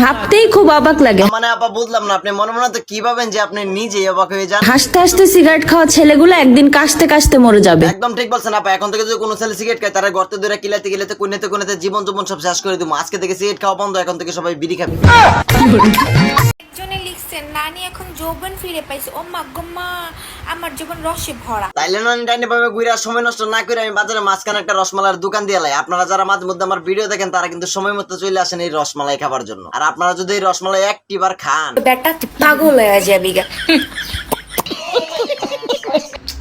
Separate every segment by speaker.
Speaker 1: ভাবতেই খুব অবাক লাগে।
Speaker 2: মানে আপা বুঝলাম না আপনি মনে মনে তো কি ভাবেন যে আপনি নিজে অবাক হয়ে যান?
Speaker 1: হাসতে হাসতে সিগারেট খাওয়া ছেলেগুলো একদিন কাশতে কাশতে মরে যাবে।
Speaker 2: একদম ঠিক বলছেন আপা এখন থেকে যদি কোনো ছেলে সিগারেট খায় তারা গর্তে দূরে কিলাতে কিলাতে কুনেতে কুনেতে জীবন জীবন সব শেষ করে দিব। আজকে থেকে সিগারেট খাওয়া বন্ধ এখন থেকে সবাই বিড়ি খাবে।
Speaker 3: লিখছেন নানি এখন যৌবন ফিরে পাইছে। ও মা গো মা আমার জীবন রসে ভরা।
Speaker 2: তাইলে নানি ডাইনে ভাবে ঘুরে সময় নষ্ট না করে আমি বাজারে মাঝখানে একটা রসমালার দোকান দিয়ে লাই আপনারা যারা মাঝে মধ্যে আমার ভিডিও দেখেন তারা কিন্তু সময় মতো চলে আসেন এই রসমালাই খাবার জন্য। আর আপনারা যদি এই রসমালাই একটিবার খান।
Speaker 3: বেটা পাগল হয়ে যাবি গা।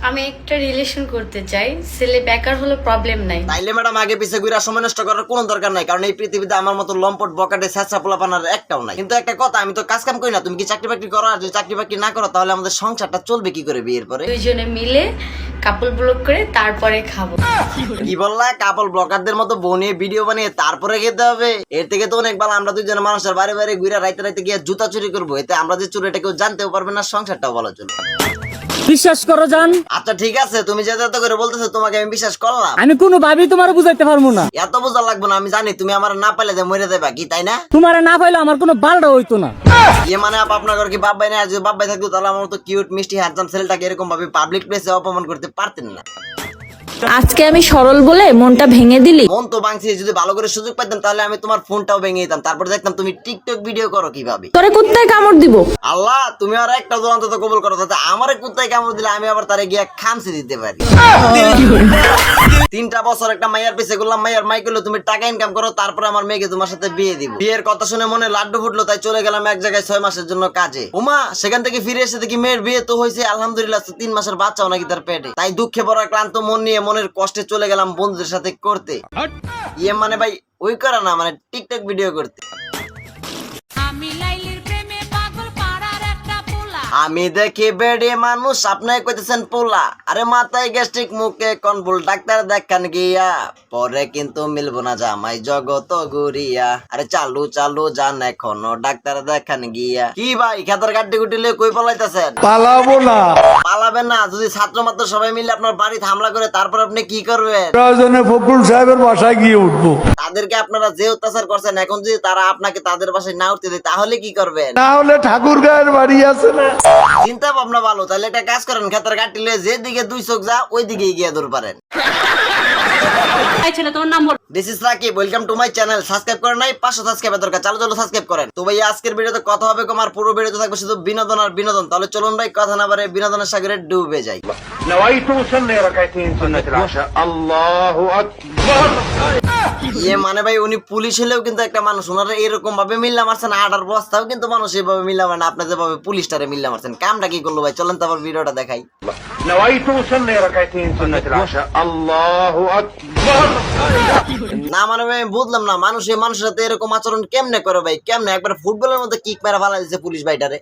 Speaker 4: আমি একটা রিলেশন করতে চাই। ছেলে বেকার হলো প্রবলেম নাই।
Speaker 2: তাইলে ম্যাডাম আগে পিছে ঘুরে সময় নষ্ট করার কোনো দরকার নাই কারণ এই পৃথিবীতে আমার মতো লম্পট বকাটে স্যাঁচা পোলাপানার একটাও নাই। কিন্তু একটা কথা আমি তো কাজ কাম করি না তুমি কি চাকরি বাকরি করো? আর যদি চাকরি বাকরি না করো তাহলে আমাদের সংসারটা চলবে কি করে বিয়ের পরে?
Speaker 4: দুইজনে মিলে কাপল ব্লক করে তারপরে খাব।
Speaker 2: কি বললা? কাপল ব্লকারদের মতো বউ নিয়ে ভিডিও বানিয়ে তারপরে খেতে হবে? এর থেকে তো অনেক ভালো আমরা দুইজন মানুষের বাড়ি বাড়ি ঘুরে রাইতে রাইতে গিয়ে জুতা চুরি করব। এতে আমরা যে চুরি এটা কেউ জানতেও পারবে না সংসারটাও ভালো চলবে
Speaker 5: বিশ্বাস করো জান।
Speaker 2: আচ্ছা ঠিক আছে তুমি যেতে এত করে বলতেছো তোমাকে আমি বিশ্বাস করলাম।
Speaker 5: আমি কোনো ভাবি তোমার বুঝাইতে পারব না।
Speaker 2: এত বোঝা লাগবে না আমি জানি তুমি আমার না পাইলে যে মরে দেবা কি তাই না?
Speaker 5: তোমার না পাইলে আমার কোনো বালটা হইতো না।
Speaker 2: ইয়ে মানে আপ আপনার ঘর কি বাপ ভাই না যদি বাপ ভাই থাকতো তাহলে আমার তো কিউট মিষ্টি হ্যান্ডসাম ছেলেটাকে এরকম ভাবে পাবলিক প্লেসে অপমান করতে পারতেন না।
Speaker 1: আজকে আমি সরল বলে মনটা ভেঙে দিলি?
Speaker 2: মন তো ভাঙছি যদি ভালো করে সুযোগ পেতাম তাহলে আমি তোমার ফোনটাও ভেঙে দিতাম। তারপর দেখতাম তুমি টিকটক ভিডিও করো কীভাবে?
Speaker 1: তোরে কোথায় কামড় দিব।
Speaker 2: আল্লাহ তুমি আর একটা দোকান তো কবুল করো তাতে আমারে কুত্তায় কামড় দিলে আমি আবার তারে গিয়া খামসি দিতে পারি। তিনটা বছর একটা মাইয়ার পিছে করলাম মাইয়ার মাই করল তুমি টাকা ইনকাম করো তারপরে আমার মেয়েকে তোমার সাথে বিয়ে দিব। বিয়ের কথা শুনে মনে লাড্ডু ফুটলো তাই চলে গেলাম এক জায়গায় ছয় মাসের জন্য কাজে। উমা সেখান থেকে ফিরে এসে দেখি মেয়ের বিয়ে তো হয়েছে আলহামদুলিল্লাহ তিন মাসের বাচ্চাও নাকি তার পেটে। তাই দুঃখে ভরা ক্লান্ত মন নিয়ে মনের কষ্টে চলে গেলাম বন্ধুদের সাথে করতে। ইয়ে মানে ভাই ওই করা না মানে টিকটক ভিডিও করতে। আমি দেখি বেড়ে মানুষ আপনাকে কইতেছেন পোলা। আরে মাথায় গ্যাস্ট্রিক মুখে কনবুল ডাক্তার দেখান গিয়া। পরে কিন্তু মিলবো না জামাই জগত গুরিয়া আরে চালু চালু যান এখনও ডাক্তার দেখান গিয়া। কি ভাই খেতার গাড্ডি গুটি লিয়ে কই পলাইতেছেন?
Speaker 6: পালাবো না।
Speaker 2: পালাবেন না যদি ছাত্র মাত্র সবাই মিলে আপনার বাড়িতে হামলা করে তারপর আপনি কি করবেন?
Speaker 6: প্রয়োজনে ফখরুল সাহেবের বাসায় গিয়ে উঠবো।
Speaker 2: তাদেরকে আপনারা যে অত্যাচার করছেন এখন যদি তারা আপনাকে তাদের বাসায় না উঠতে দেয় তাহলে কি করবেন?
Speaker 6: না হলে ঠাকুর গায়ের বাড়ি আছে না।
Speaker 2: চিন্তা ভাবনা ভালো, তাহলে একটা কাজ করেন খেতার কাটিলে যেদিকে দুই চোখ যা ওই দিকে গিয়ে দৌড় পারেন। নাই ইয়ে মানে ভাই উনি পুলিশ হলেও কিন্তু একটা মানুষ। ওনারা এরকম ভাবে মিল্লা মারছেন আটার বস্তাও কিন্তু মানুষ এভাবে মিল্লা মারেন আপনাদের ভাবে পুলিশটারে মিল্লা মারছেন। কামটা কি করল ভাই? চলেন তারপর ভিডিওটা দেখাই।
Speaker 7: নওয়াইতু সুন্নাহ আল্লাহু আকবার
Speaker 2: না মানে ভাই, আমি বুঝলাম না মানুষের মানুষের সাথে এরকম আচরণ কেমনে করে ভাই? কেমনে? একবার ফুটবলের মধ্যে কিক মেরা ফালা পুলিশ ভাইটারে।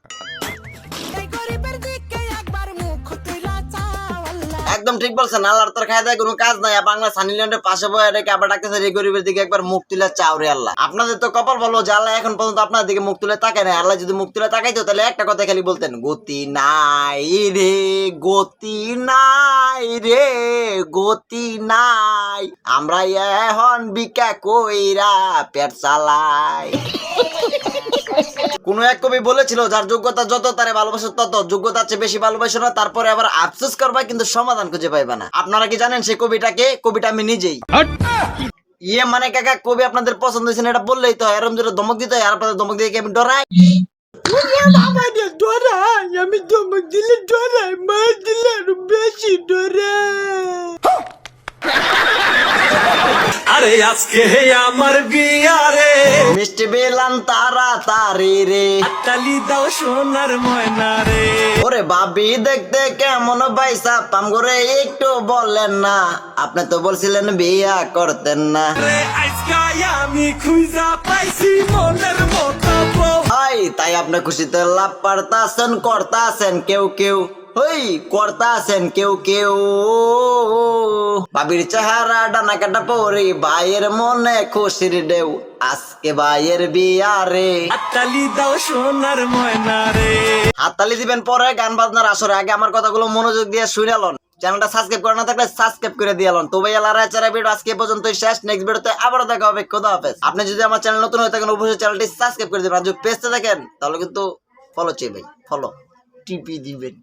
Speaker 2: একদম ঠিক বলছেন, আল্লাহর তোর খায় কোনো কাজ নাই বাংলা সানি লিওনের পাশে বয়ে রেখে আবার ডাকতেছে, এই গরিবের দিকে একবার মুখ তুলে চাও আল্লাহ। আপনাদের তো কপাল বলো যে আল্লাহ এখন পর্যন্ত আপনার দিকে মুখ তুলে তাকায় না আল্লাহ যদি মুখ তুলে তাকাইতো, তাহলে একটা কথা খালি বলতেন, গতি নাই রে, গতি নাই রে, গতি নাই। আমরা এখন বিকা কইরা পেট চালাই। কোন এক কবি বলেছিল, যার যোগ্যতা যত, তারে ভালোবাসো তত। যোগ্যতার চেয়ে বেশি ভালোবাসো না, তারপরে আবার আফসোস করবা কিন্তু সমাধান খুঁজে পাইবা না। আপনারা কি জানেন সেই কবিটাকে? কবিটা আমি নিজেই। ইয়ে মানে কাকা, কবি আপনাদের পছন্দ হয়েছে এটা বললেই তো এরকম যদি ধমক দিতে হয়, আর আপনাদের ধমক দিয়ে আমি ডরাই? আমি ধমক দিলে ডরাই মার দিলে বেশি ডরাই।
Speaker 8: আরে আজকে আমার বিয়ারে
Speaker 2: মিষ্টি বেলান তারা তারি রে।
Speaker 8: তালি দাও সোনার ময়না রে।
Speaker 2: ওরে ভাবি দেখতে কেমন বাইসা পাম করে একটু বললেন না। আপনি তো বলছিলেন বিয়া করতেন না।
Speaker 8: আমি খুঁজা পাইছি মনের মতো
Speaker 2: তাই আপনি খুশিতে লাভ পারতাছেন করতাছেন কেউ কেউ। হই করতাছেন কেউ কেউ। বাবির চেহারা ডানা কাটা পরি ভাইয়ের মনে খুশির ঢেউ। আজকে ভাইয়ের বিয়া রে
Speaker 8: দাও সোনার ময়না রে
Speaker 2: হাততালি দিবেন পরে গান বাজনার আসরে। আগে আমার কথাগুলো মনোযোগ দিয়ে শুনালন চ্যানেলটা সাবস্ক্রাইব করে না থাকলে সাবস্ক্রাইব করে দিয়ে এলাম তো ভাই আল্লাহ রাচারা ভিডিও আজকে পর্যন্ত শেষ। নেক্সট ভিডিওতে আবারও দেখা হবে। খোদা হাফেজ। আপনি যদি আমার চ্যানেল নতুন হয়ে থাকেন অবশ্যই চ্যানেলটি সাবস্ক্রাইব করে দেবেন। আর যদি পেজতে দেখেন তাহলে কিন্তু ফলো চাই ভাই। ফলো টিপি দিবেন।